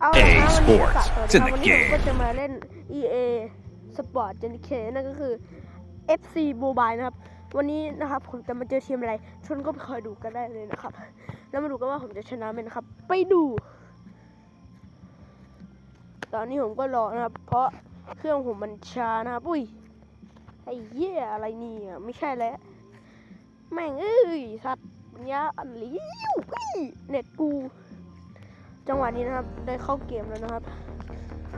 เอาละครับวันนี้ Sports ก็สวัสดีครับ It's in the วันนี้ผม game ก็จะมาเล่น EA Sport Gen K นั่นก็คือ FC Mobile นะครับ วันนี้นะครับผมจะมาเจอทีมอะไรชนก็ไปคอยดูกันได้เลยนะครับ แล้วมาดูกันว่าผมจะชนะไหมนะครับ ไปดู ตอนนี้ผมก็รอนะครับ เพราะเครื่องผมมันช้านะครับ อุ้ย ไอ้เหี้ยอะไรเนี่ยไม่ใช่แล้ว แม่งเอ้ย สัตว์ปัญญาอันหลิวอี้เน็ตกู จังหวะนี้นะครับ ได้เข้าเกมแล้วนะครับ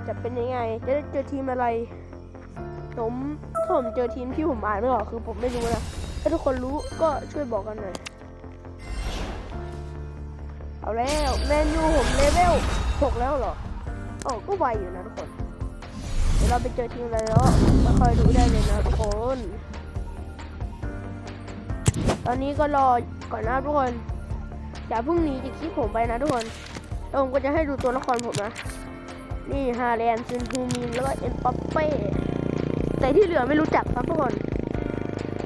จะเป็นยังไง จะได้เจอทีมอะไร ผมถ้าผมเจอทีมที่ผมอ่านไม่ออกคือผมไม่รู้นะ ถ้าทุกคนรู้ก็ช่วยบอกกันหน่อย เอาแล้วแมนยูผมเลเวลหกแล้วเหรอโอ้ก็ไวอยู่นะทุกคน เดี๋ยวเราไปเจอทีมอะไรแล้วมาคอยดูได้เลยนะทุกคน ตอนนี้ก็รอก่อนนะทุกคน อย่าเพิ่งหนีจากคลิปผมไปนะทุกคน แล้วผมก็จะให้ดูตัวละครผมนะ นี่ฮาแลนซินฮูมินแล้วก็เอ็นปัปเป้ แต่ที่เหลือไม่รู้จักครับทุกคน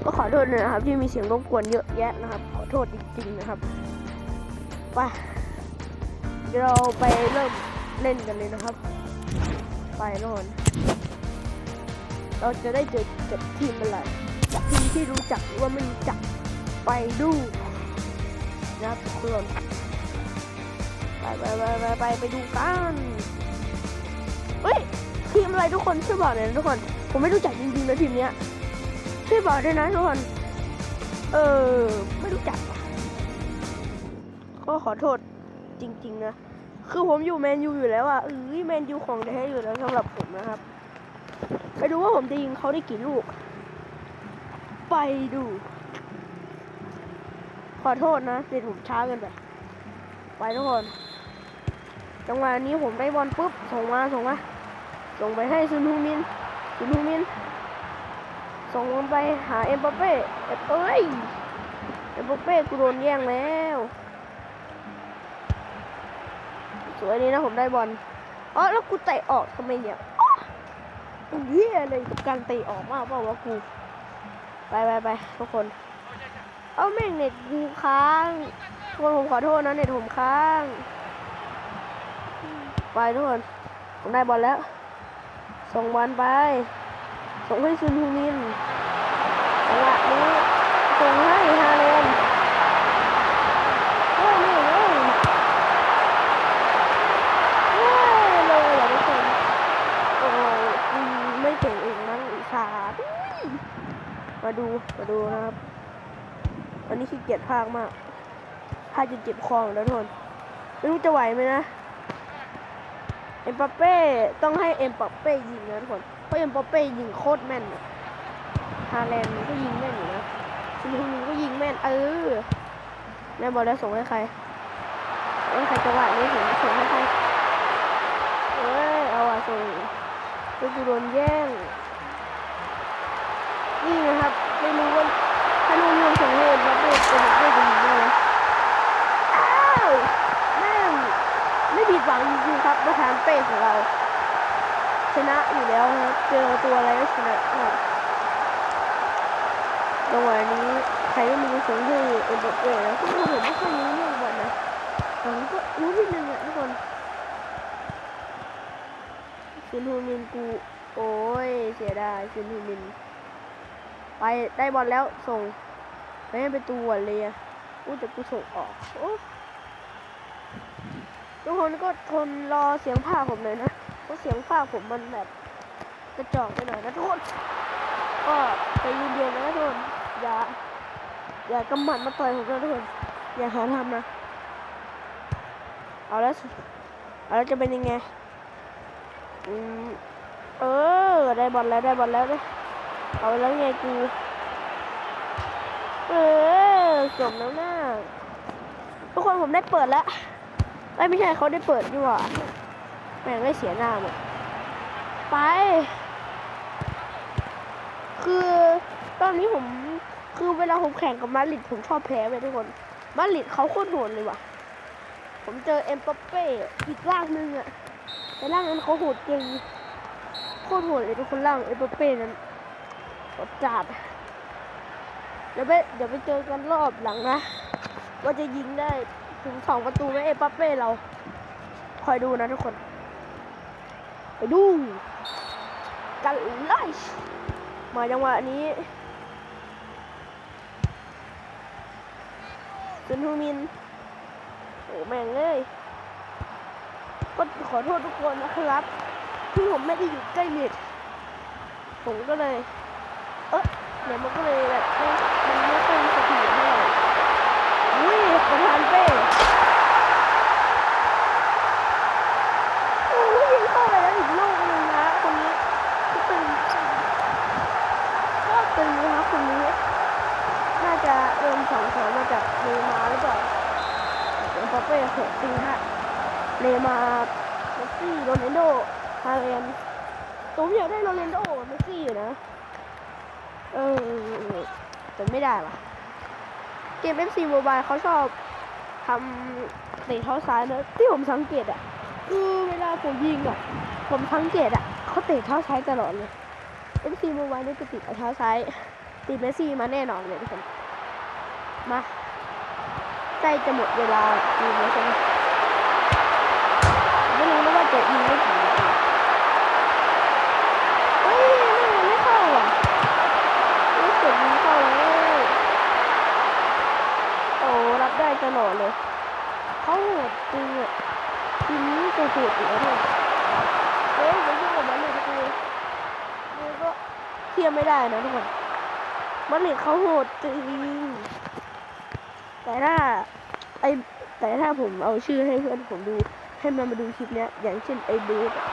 ก็ขอโทษด้วยนะครับ ที่มีเสียงรบกวนเยอะแยะนะครับ ขอโทษจริงๆนะครับ ไปเดี๋ยวเราไปเริ่มเล่นกันเลยนะครับ ไปทุกคนเราจะได้เจอกับทีมอะไรทีมที่รู้จักหรือว่าไม่รู้จักไปดูนะครับทุกคน ไปไปไปไปไปไปดูกันเฮ้ยทีมอะไรทุกคนช่วยบอกหน่อยนะทุกคน ผมไม่รู้จักจริงๆนะทีมเนี้ยช่วยบอกด้วยนะทุกคน เออ ไม่รู้จักก็ขอโทษจริง ๆ นะ คือผมอยู่แมนยูอยู่แล้วอะเอ้ยแมนยูของแท้อยู่แล้วสำหรับผมนะครับ ไปดูว่าผมจะยิงเขาได้กี่ลูก ไปดู ขอโทษนะเดี๋ยวผมช้าเกันไปไปทุกคน จังหวะนี้ผมได้บอลปุ๊บส่งมาส่งมาส่งไปให้ซุนฮูมินซุนฮูมิน ส่งมันไปหาเอ็มบัปเป้เอ็มเอ้ยเอ็มบัปเป้กูโดนแย่งแล้วสวยนี้นะผมได้บอลอ๋อแล้วกูเตะออกทำไมเนี่ยอ๊ะไอ้เหี้ยเลยกับการเตะออกมากเปล่าวะกู ไปไปไปทุกคน เอาแม่งเน็ตกูค้างทุกคนผมขอโทษนะเน็ตผมค้าง ไปทุกคนผมได้บอลแล้ว ส่งบอลไป ส่งให้ซุนฮูมินจังหวะนี้ ส่งให้ฮาเลนโอ้ยนี่เว้ยเว้ยเลยเหรอทุกคนโอ้ยไม่เก่งเองมั้งอิชาดมาดู มาดูนะครับ วันนี้ขี้เกียจพากมากพากจะเจ็บคอแล้วทุกคนไม่รู้จะไหวไหมนะ เอ็มปัปเป้ต้องให้เอ็มปัปเป้ยิงนะทุกคนเพราะเอ็มปัปเป้ยิงโคตรแม่นฮาแลนด์ก็ยิงแม่นอยู่นะซินฮูมินก็ยิงแม่นเออแม่บอลแล้วส่งให้ใครส่งให้ใครจังหวะนี้ผมส่งให้ใครเอ้ยเอาอะส่งไปกูโดนแย่งนี่นะครับไม่รู้ว่าถ้าลูกนี้ผมส่งให้เอ็มปัปเป้เอ็มปัปเป้จะยิงได้ไหมอ้าวแม่งไม่ผิดหวังจริงๆครับประธา เป้ของเรา ชนะอยู่แล้วนะเจอตัวอะไรก็ชนะครับจังหวะนี้ใครก็ไมีส่งให้เอ็มบัปเป้แล้วคือผมไม่ค่อยรู้เรื่องบอลนะแต่ผมก็รู้นิดนึงอะทุกคนซินฮูมินกูโอ้ยเสียดายซินฮูมิน ไปได้บอลแล้วส่งไปให้ไปตัวเลยอะอู้แต่กูส่งออกโอ้ ทุกคนก็ทนรอเสียงภาคผมเลยนะเพราะเสียงภาคผมมันแบบกระจอกไปหน่อยนะทุกคนก็ใจเย็นๆนะทุกคนอย่าอย่ากำหมัดมาต่อยผมนะทุกคนอย่าหาทำนะเอาแล้วเอาแล้วจะเป็นยังไงอืมเออได้บอลแล้วได้บอลแล้วเลยเอาแล้วไงกูเออสมแล้วน้าทุกคนผมได้เปิดแล้ว เอ้ยไม่ใช่เขาได้เปิดดีกว่าแม่งไม่เสียหน้าหมดไป คือตอนนี้ผมคือเวลาผมแข่งกับมาริดผมชอบแพ้ไปทุกคน มาริดเขาโคตรโหดเลยว่ะ ผมเจอเอ็มปัปเป้อีกร่างหนึงอะแต่ร่างนั้นเขาโหดจริงโคตรโหดเลยทุกคนร่างเอ็มปัปเป้นั้นโหดจัดเดี๋ยวไปเดี๋ยวไปเจอกันรอบหลังนะ ว่าจะยิงได้ ถึงสองประตูไหมเอปัปเป้เรา คอยดูนะทุกคน ไปดู กันเลยมาจังหวะนี้ซุนฮูมิน โอ้แม่งเลยก็ขอโทษทุกคนนะครับ ที่ผมไม่ได้อยู่ใกล้เน็ตผมก็เลย เอ๊ะเดี๋ยวมันก็เลยแบบไม่มันไม่ค่อยมีสถิติเท่าไหร่อุ้ยประธานเป้โอ้ยยิงเข้าไปแล้วอีกลูกหนึงนะคนนี้ก็ตึงก็ตึงนะคะคนนี้ น่าจะเริ่มสองสองมาจากเนย์มาหรือเปล่าเอ็มบัปเป้หกปีฮะเนย์มาเมสซี่โรนัลโดฮาเลนผมอยากได้โรนัลโดเมสซี่อยู่นะ เออแต่ไม่ได้ว่ะ เกม FC Mobile เขาชอบทำเตะเท้าซ้ายนะที่ผมสังเกตอะ คือเวลาผมยิงอะ ผมสังเกตอะเขาเตะเท้าซ้ายตลอดเลย FC Mobile นี่จะติดเท้าซ้ายติดเมสซี่มาแน่นอนเลยทุกคน มาใกล้จะหมดเวลายิงแล้วใช่ไหมไม่รู้นะว่าจะยิงได้กี่นาทีเฮ้ยมันไม่เข้าอะรู้สึกยิงเข้าแล้วโอ้รับได้ตลอดเลยเขาโหดจริงอะทีนี้จะโหดอยู่แล้วเนี่ยเฮ้ยเดี๋ยวยุ่งกับมันเลยทุกคนนี่ก็เทียบไม่ได้นะทุกคนมาดริดเขาโหดจริง แต่ถ้าไอแต่ถ้าผมเอาชื่อให้เพื่อนผมดู ให้มันมาดูคลิปเนี้ย อย่างเช่นไอเบสอะ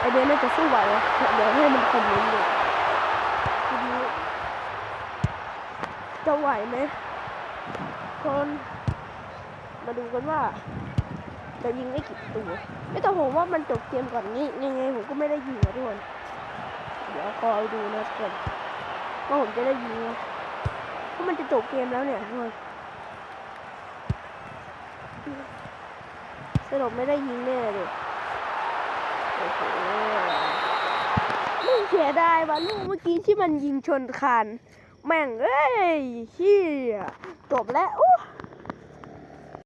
ไอเบสน่าจะสู้ไหวนะเดี๋ยวให้มันคอมเมนต์ดูคลิปนี้จะไหวไหมคนมาดูกันว่าจะยิงได้กี่ตัวไม่แต่ผมว่ามันจบเกมก่อนนี้ยังไงผมก็ไม่ได้ยิงนะทุกคนเดี๋ยวคอยดูนะทุกคนว่าผมจะได้ยิงไหม เพราะมันจะจบเกมแล้วเนี่ยทุกคนสรุปไม่ได้ยิงแน่เลยโอ้โหไม่เสียดายว่ะลูกเมื่อกี้ที่มันยิงชนคานแม่งเอ้ยเฮียจบแล้วโอ้